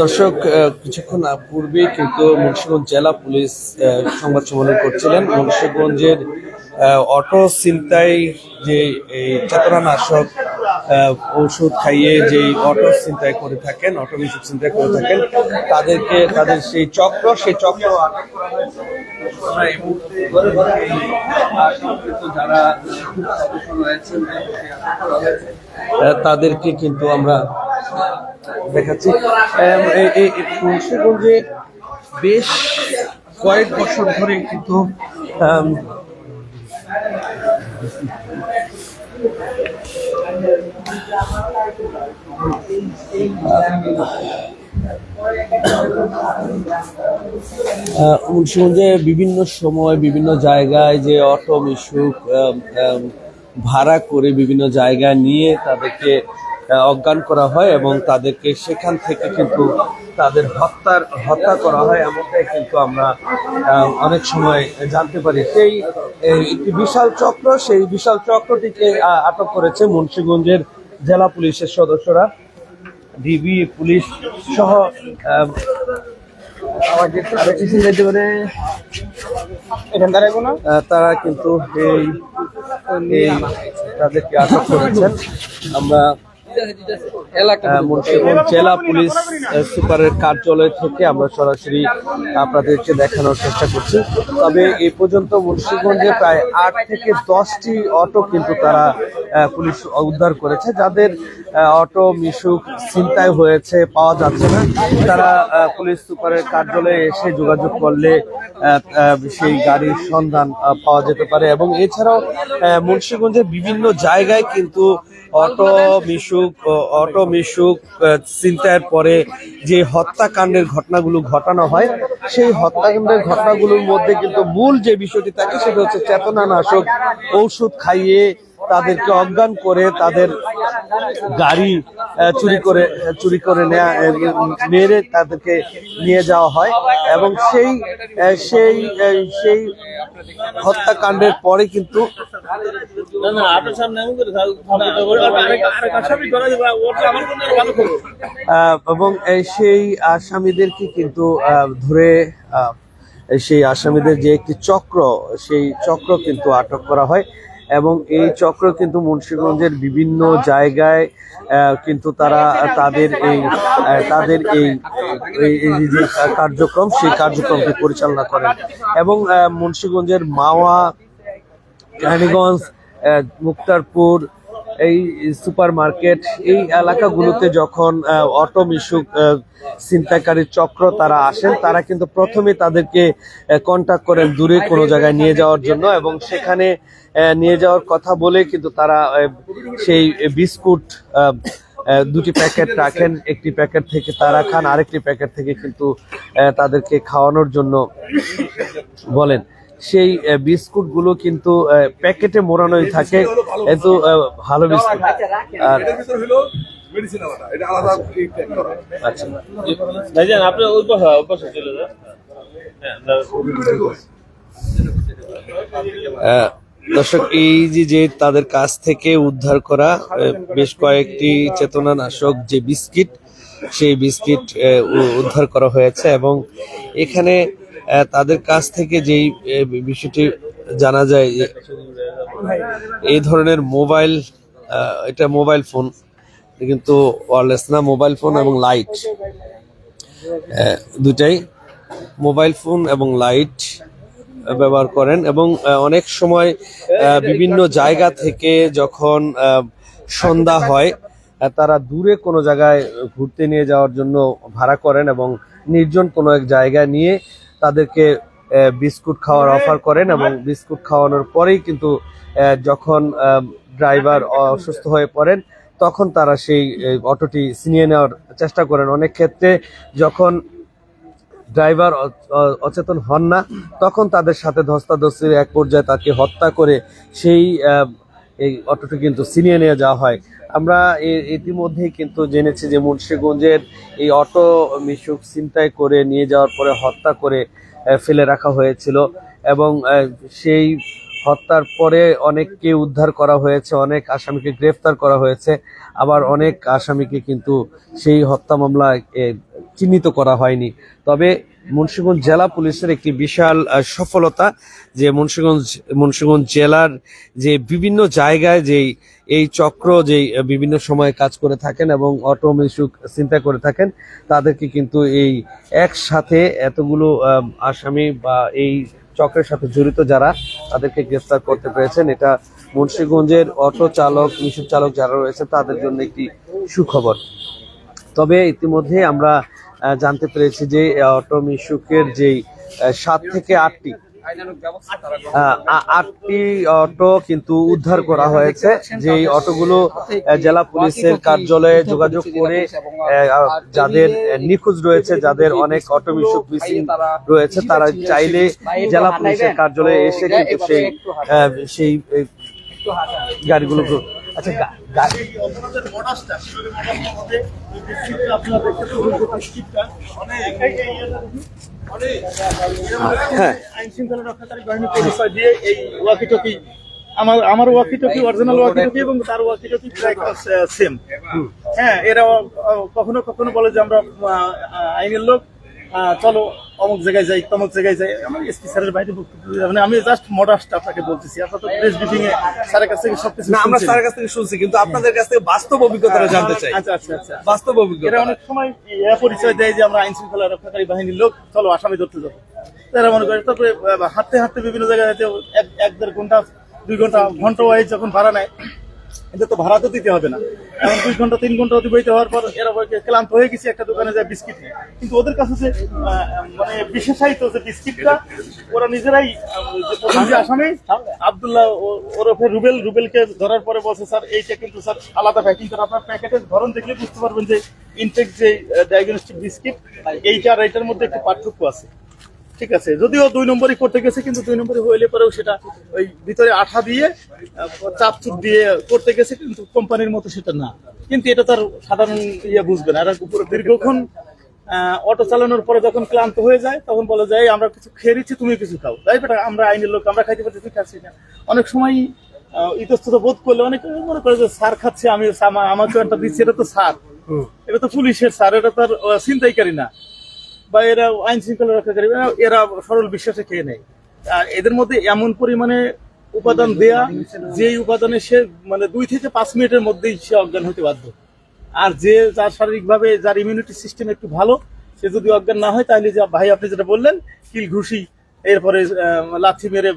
দর্শক কিছুক্ষণ পূর্বে কিন্তু মুন্সিগঞ্জ জেলা পুলিশ সংবাদ সম্মেলন করছিলেন। মুন্সিগঞ্জের অটো ছিনতাই যে এই চেতনানাশক ঔষধ খাইয়ে যে অটো ছিনতাই করে থাকেন, অটো মিশুক ছিনতাই করে থাকেন, তাদেরকে, তাদের সেই চক্র সেই চক্র তাদেরকে কিন্তু আমরা দেখাচ্ছি। মুন্সিগঞ্জে বেশ কয়েক বছর ধরে কিন্তু মুন্সিগঞ্জে বিভিন্ন সময় বিভিন্ন জায়গায় যে অটো মিশুক ভাড়া করে বিভিন্ন জায়গায় নিয়ে তাদেরকে অজ্ঞান করা হয় এবং তাদেরকে সেখান থেকে কিন্তু তাদের হত্যার হত্যা করা হয় এমনটাই কিন্তু আমরা অনেক সময় জানতে পারি। সেই একটি বিশাল চক্র সেই বিশাল চক্রটিকে আটক করেছে মুন্সীগঞ্জের জেলা পুলিশের সদস্যরা। ডিবি পুলিশ সহ তারা কিন্তু এই তাদেরকে আটক করেছেন। আমরা মুন্সিগঞ্জ জেলা পুলিশ সুপারের কার্যালয় থেকে আমরা সরাসরি আপনাদেরকে দেখানোর চেষ্টা করছি। তবে এ পর্যন্ত মুন্সিগঞ্জে প্রায় আট থেকে দশটি অটো কিন্তু তারা পুলিশ উদ্ধার করেছে। যাদের অটো মিশুক চিন্তায় হয়েছে পাওয়া যাচ্ছে না। তারা পুলিশ সুপারের কার্যালয়ে এসে যোগাযোগ করলে সেই গাড়ির সন্ধান পাওয়া যেতে পারে। এবং এছাড়াও মুন্সিগঞ্জের বিভিন্ন জায়গায় কিন্তু অটো মিশুক অটো মিশুক চিন্তার পরে যে হত্যাকাণ্ডের ঘটনাগুলো ঘটানো হয়, সেই হত্যাকাণ্ডের ঘটনাগুলোর মধ্যে কিন্তু মূল যে বিষয়টি থাকে, সেটা হচ্ছে চেতনানাশক ঔষধ খাইয়ে তাদেরকে অজ্ঞান করে তাদের গাড়ি চুরি করে চুরি করে নেয়া মেরে তাদেরকে নিয়ে যাওয়া হয়। এবং সেই সেই সেই হত্যাকাণ্ডের পরে কিন্তু এবং সেই আসামিদেরকে কিন্তু ধরে সেই আসামিদের যে একটি চক্র, সেই চক্র কিন্তু আটক করা হয়। এবং এই চক্র কিন্তু মুন্সীগঞ্জের বিভিন্ন জায়গায় কিন্তু তারা তাদের এই তাদের এই যে কার্যক্রম সেই কার্যক্রমকে পরিচালনা করেন। এবং মুন্সীগঞ্জের মাওয়া আহ, মুক্তারপুর এই সুপার মার্কেট এই এলাকাগুলোতে যখন অটো মিশুক আহ, ছিনতাইকারী চক্র তারা আসেন তারা কিন্তু প্রথমে তাদেরকে কন্ট্যাক্ট করেন দূরে কোনো জায়গায় নিয়ে যাওয়ার জন্য এবং সেখানে নিয়ে যাওয়ার কথা বলে কিন্তু তারা সেই বিস্কুট দুটি প্যাকেট রাখেন একটি প্যাকেট থেকে তারা খান আরেকটি প্যাকেট থেকে কিন্তু তাদেরকে খাওয়ানোর জন্য বলেন। সেই বিস্কুটগুলো কিন্তু প্যাকেটে মোড়ানোই থাকে। আহ, ভালো বিস্কুট। আর আচ্ছা। হ্যাঁ দর্শক এই যে যে তাদের কাছ থেকে উদ্ধার করা বেশ কয়েকটি চেতনানাশক যে বিস্কিট সেই বিস্কিট উদ্ধার করা হয়েছে এবং এখানে তাদের কাছ থেকে যেই বিষয়টি জানা যায় যে এই ধরনের মোবাইল এটা মোবাইল ফোন, কিন্তু ওয়ারলেস না, মোবাইল ফোন এবং লাইট দুটাই মোবাইল ফোন এবং লাইট ব্যবহার করেন এবং অনেক সময় বিভিন্ন জায়গা থেকে যখন সন্ধ্যা হয় তারা দূরে কোনো জায়গায় ঘুরতে নিয়ে যাওয়ার জন্য ভাড়া করেন এবং নির্জন কোনো এক জায়গায় নিয়ে তাদেরকে বিস্কুট খাওয়ার অফার করেন এবং বিস্কুট খাওয়ানোর পরেই কিন্তু যখন ড্রাইভার অসুস্থ হয়ে পড়েন তখন তারা সেই অটোটি ছিনিয়ে নেওয়ার চেষ্টা করেন। অনেক ক্ষেত্রে যখন ড্রাইভার অচেতন হন না তখন তাদের সাথে ধস্তাধস্তির এক পর্যায়ে তাকে হত্যা করে সেই এই অটোটি কিন্তু ছিনিয়ে নিয়ে যাওয়া হয়। আমরা ইতিমধ্যেই কিন্তু জেনেছি যে মুন্সিগঞ্জের এই অটো মিশুক ছিনতাই করে নিয়ে যাওয়ার পরে হত্যা করে ফেলে রাখা হয়েছিল এবং সেই হত্যার পরে অনেককে উদ্ধার করা হয়েছে অনেক আসামিকে গ্রেফতার করা হয়েছে আবার অনেক আসামিকে কিন্তু সেই হত্যা মামলায় এ, চিহ্নিত করা হয়নি। তবে মুন্সিগঞ্জ জেলা পুলিশের একটি বিশাল সফলতা যে মুন্সিগঞ্জ মুন্সিগঞ্জ জেলার যে বিভিন্ন জায়গায় যেই এই চক্র আহ, বিভিন্ন সময়ে কাজ করে থাকেন এবং অটো মিশুক চিন্তা করে থাকেন তাদেরকে কিন্তু এই একসাথে এতগুলো আসামি বা এই চক্রের সাথে জড়িত যারা তাদেরকে গ্রেফতার করতে পেরেছেন। এটা মুন্সিগঞ্জের অটো চালক মিশুক চালক যারা রয়েছে তাদের জন্য একটি সুখবর। তবে ইতিমধ্যে আমরা জানতে পেরেছি যে অটো মিশুকের যেই সাত থেকে আটটি আটটি অটো কিন্তু উদ্ধার করা হয়েছে। যেই অটোগুলো জেলা পুলিশের কার্যালয়ে যোগাযোগ করে যাদের নিখোঁজ রয়েছে, যাদের অনেক অটো মিশুক মিসিং রয়েছে, তারা চাইলে জেলা পুলিশের কার্যালয়ে এসে কিন্তু সেই সেই গাড়িগুলো আচ্ছা হ্যাঁ। আইন শৃঙ্খলা রক্ষাকারী বাহিনী পরিচয় দিয়ে এই আমার আমার walkie talkie original walkie talkie এবং তার ওয়াকি টকি প্রায় সেম হ্যাঁ এরা কখনো কখনো বলে যে আমরা আইনের লোক। চলো অমুক জায়গায় যাই তমুক জায়গায় যাই। আমার এসপি স্যারের বাইরে বক্তব্য দিতে হবে না। আমি জাস্ট মডাসটা আপনাকে বলতেছি। আপনার তো প্রেস ব্রিফিং এ স্যারের কাছ থেকে সবকিছু না আমরা। স্যারের কাছ থেকে শুনছি কিন্তু আপনাদের কাছ থেকে বাস্তব অভিজ্ঞতাটা জানতে চাই। আচ্ছা আচ্ছা আচ্ছা। বাস্তব এরা অভিজ্ঞতা অনেক সময় এরা পরিচয় দেয় যে আমরা আইন শৃঙ্খলা রক্ষাকারী বাহিনীর লোক। চলো আসামি ধরতে যাব। তারা মনে করে তারপরে হাঁটতে হাঁটতে বিভিন্ন জায়গায় এক দেড় ঘণ্টা দুই ঘণ্টা ঘণ্টা ওয়াইজ যখন ভাড়া নেয় এদের তো ভাড়া তো দিতে হবে না। এখন দুই ঘণ্টা, তিন ঘণ্টা অতিবাহিত হওয়ার পর এরা ক্লান্ত হয়ে গেছে, একটা দোকানে যায় বিস্কিট কিন্তু ওদের কাছে যে মানে বিশেষায়িত যে বিস্কিটটা, ওরা নিজেরাই যে আসামি, আবদুল্লাহ ওরফে রুবেল, রুবেলকে ধরার পরে বলছে, স্যার, এইটা কিন্তু, স্যার, আলাদা প্যাকিং করে। আপনার প্যাকেটের ধরন দেখলে বুঝতে পারবেন যে ইনটেক যে ডায়াগনস্টিক বিস্কিট এইটা আর এইটার মধ্যে একটু পার্থক্য আছে। ঠিক আছে যদিও দুই নম্বরই করতে গেছে কিন্তু দুই নম্বরই হইলে পরেও সেটা ওই ভিতরে আঠা দিয়ে চাপ চুপ দিয়ে করতে গেছে কিন্তু কোম্পানির মতো সেটা না। কিন্তু এটা তার সাধারণ ইয়ে বুঝবে না এরা পুরো দীর্ঘক্ষণ অটো চালানোর পরে যখন ক্লান্ত হয়ে যায় তখন বলে যায় আমরা কিছু খেয়ে দিচ্ছি তুমি কিছু খাও। তাই বেটা আমরা আইনের লোক আমরা খাইতে পারছি তুই খাচ্ছি না। অনেক সময় ইতস্তত বোধ করলে অনেক মনে করে যে সার খাচ্ছে আমি আমা- আমাকে একটা দিচ্ছি এটা তো সার এটা তো পুলিশের সার এটা তার ছিনতাইকারী না। বা এরা আইন শৃঙ্খলা রক্ষাকারী এরা- এরা সরল বিশ্বাসে খেয়ে নেয়। আর এদের মধ্যে এমন পরিমাণে উপাদান দেয়া যে উপাদানে সে মানে দুই থেকে পাঁচ মিনিটের মধ্যেই সে অজ্ঞান হতে বাধ্য। আর যে যার শারীরিকভাবে যার ইমিউনিটি সিস্টেম একটু ভালো, সে যদি অজ্ঞান না হয় তাহলে যে, ভাই আপনি যেটা বললেন, কিল ঘুষি, এরপরে লাথি মেরে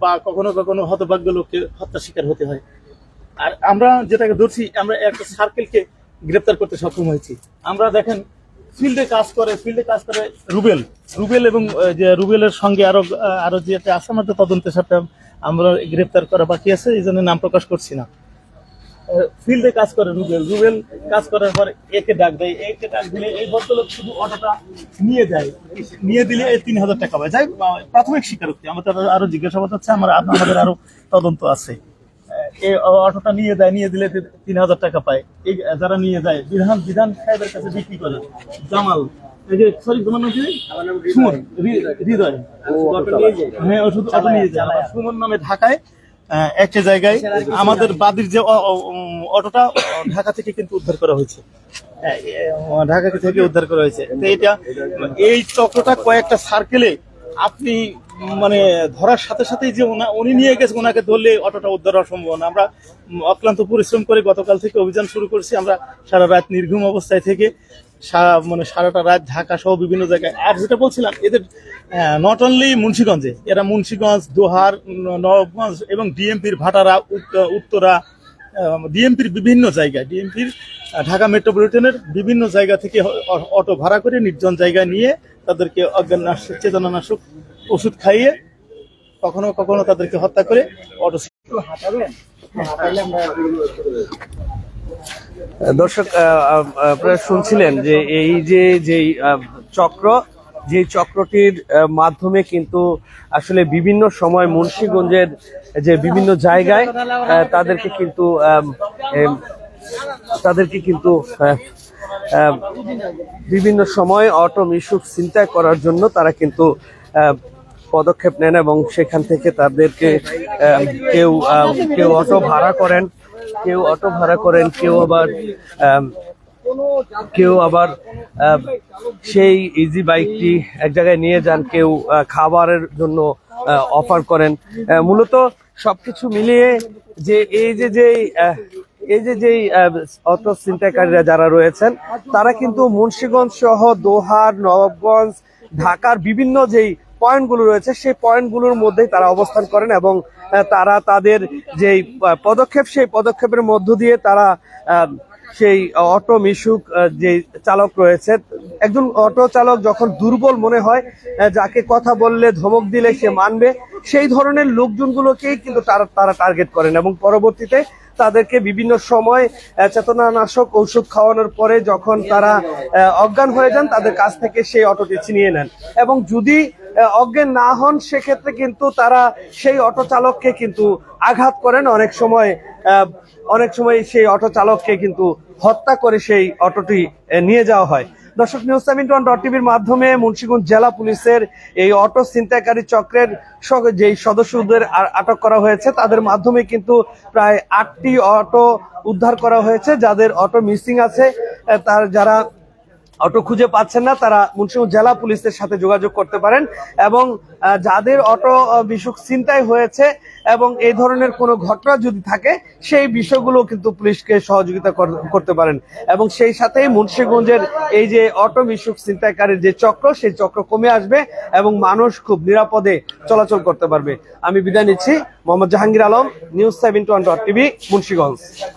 বা কখনো কখনো হতভাগ্য লোককে হত্যা শিকার হতে হয়। আর আমরা যেটাকে ধরছি, আমরা একটা সার্কেলকে গ্রেপ্তার করতে সক্ষম হয়েছি। আমরা দেখেন ফিল্ডে কাজ করে ফিল্ডে কাজ করে রুবেল। রুবেল এবং যে রুবেলের সঙ্গে আরও আরও যে আছে আমাদের তদন্তের সাথে আমরা গ্রেপ্তার করা বাকি আছে, এই জন্য নাম প্রকাশ করছি না। ফিল্ডে কাজ করে রুবেল। রুবেল কাজ করার পর একে ডাক দেয়। একে ডাক দিলে এই ভদ্রলোক শুধু অটোটা নিয়ে যায়। নিয়ে দিলে এই তিন হাজার টাকা পায়। যাই প্রাথমিক স্বীকারোক্তি। আমাদের আরো- জিজ্ঞাসাবাদ হচ্ছে, আমার, আমাদের আরও তদন্ত আছে। এই অটোটা নিয়ে যায় নিয়ে দিলে তিন হাজার টাকা পায়। এই যারা নিয়ে যায় বিধান বিধান সাহেবের কাছে বিক্রি করে। জামাল। এই যে সরি তোমার নাম কি? সুমন। হৃদয়। হ্যাঁ ও অটো নিয়ে যায়। সুমন নামে ঢাকায় একটা জায়গায় আমাদের বাদির যে অটোটা ঢাকা থেকে কিন্তু উদ্ধার করা হয়েছে। হ্যাঁ, ঢাকা থেকে উদ্ধার করা হয়েছে। তো এটা এই চক্রটা কয়েকটা সার্কেলে আপনি মানে ধরার সাথে সাথেই যে উনি নিয়ে গেছে ওনাকে ধরলে অটোটা উদ্ধার সম্ভব না আমরা অক্লান্ত পরিশ্রম করে গতকাল থেকে অভিযান শুরু করেছি। আমরা সারা রাত নির্ঘুম অবস্থায় থেকে মানে সারাটা রাত ঢাকা সহ বিভিন্ন জায়গায়। আর যেটা বলছিলাম, এদের নট অনলি মুন্সিগঞ্জে, এরা মুন্সীগঞ্জ, দোহার নবগঞ্জ এবং ডিএমপির ভাটারা, উত্ত- উত্তরা ডিএমপির বিভিন্ন জায়গায়, ডিএমপির ঢাকা মেট্রোপলিটনের বিভিন্ন জায়গা থেকে অটো ভাড়া করে নির্জন জায়গা নিয়ে তাদেরকে অজ্ঞাননাশক, চেতনানাশক ওষুধ খাইয়ে কখনো কখনো তাদেরকে হত্যা করে অটো দর্শক আপনারা শুনছিলেন যে এই যে যেই চক্র, যে চক্রটির মাধ্যমে কিন্তু আসলে বিভিন্ন সময় মুন্সিগঞ্জের যে বিভিন্ন জায়গায় তাদেরকে কিন্তু তাদেরকে কিন্তু বিভিন্ন সময় অটো মিশুক চিন্তা করার জন্য তারা কিন্তু পদক্ষেপ নেন এবং সেখান থেকে তাদেরকে কেউ কেউ অটো ভাড়া করেন, কেউ অটো ভাড়া করেন, কেউ আবার কেউ আবার সেই ইজি বাইকটি এক জায়গায় নিয়ে যান, কেউ খাবারের জন্য অফার করেন। মূলত সবকিছু মিলিয়ে যে, এই যে যে এই যে যেই অটো ছিনতাইকারীরা যারা রয়েছেন, তারা কিন্তু মুন্সীগঞ্জ সহ দোহার, নবাবগঞ্জ, ঢাকার বিভিন্ন যেই পয়েন্টগুলো রয়েছে, সেই পয়েন্টগুলোর মধ্যেই তারা অবস্থান করেন এবং তারা তাদের যেই পদক্ষেপ, সেই পদক্ষেপের মধ্য দিয়ে তারা সেই অটো মিশুক যে চালক রয়েছে, একজন অটো চালক যখন দুর্বল মনে হয় যাকে কথা বললে ধমক দিলে সে মানবে, সেই ধরনের লোকজনগুলোকেই কিন্তু তারা তারা টার্গেট করেন এবং পরবর্তীতে তাদেরকে বিভিন্ন সময় চেতনানাশক ঔষধ খাওয়ানোর পরে যখন তারা অজ্ঞান হয়ে যান, তাদের কাছ থেকে সেই অটোটি ছিনিয়ে নেন। এবং যদি অজ্ঞান না হন, সেক্ষেত্রে কিন্তু তারা সেই অটো চালককে কিন্তু আঘাত করেন। অনেক সময় অনেক সময় সেই অটো চালককে কিন্তু হত্যা করে সেই অটোটি নিয়ে যাওয়া হয়। দর্শক নিউজ সেভেন্টি ওয়ান ডট টিভির মাধ্যমে মুন্সিগঞ্জ জেলা পুলিশের এই অটো ছিনতাইকারী চক্রের যেই সদস্যদের আটক করা হয়েছে, তাদের মাধ্যমে কিন্তু প্রায় আটটি অটো উদ্ধার করা হয়েছে, যাদের অটো মিসিং আছে। তার যারা অটো খুঁজে পাচ্ছেন না, তারা মুন্সিগঞ্জ জেলা পুলিশের সাথে যোগাযোগ করতে পারেন এবং যাদের অটো বিশুক চিন্তায় হয়েছে এবং এই ধরনের কোনো ঘটনা যদি থাকে, সেই বিষয়গুলো কিন্তু পুলিশকে সহযোগিতা কর- করতে পারেন। এবং সেই সাথে মুন্সিগঞ্জের এই যে অটো বিশুক চিন্তাকারীর যে চক্র, সেই চক্র কমে আসবে এবং মানুষ খুব নিরাপদে চলাচল করতে পারবে। আমি বিদায় নিচ্ছি। Mohammad Jahangir Alam, news seven one dot TV, Munshiganj.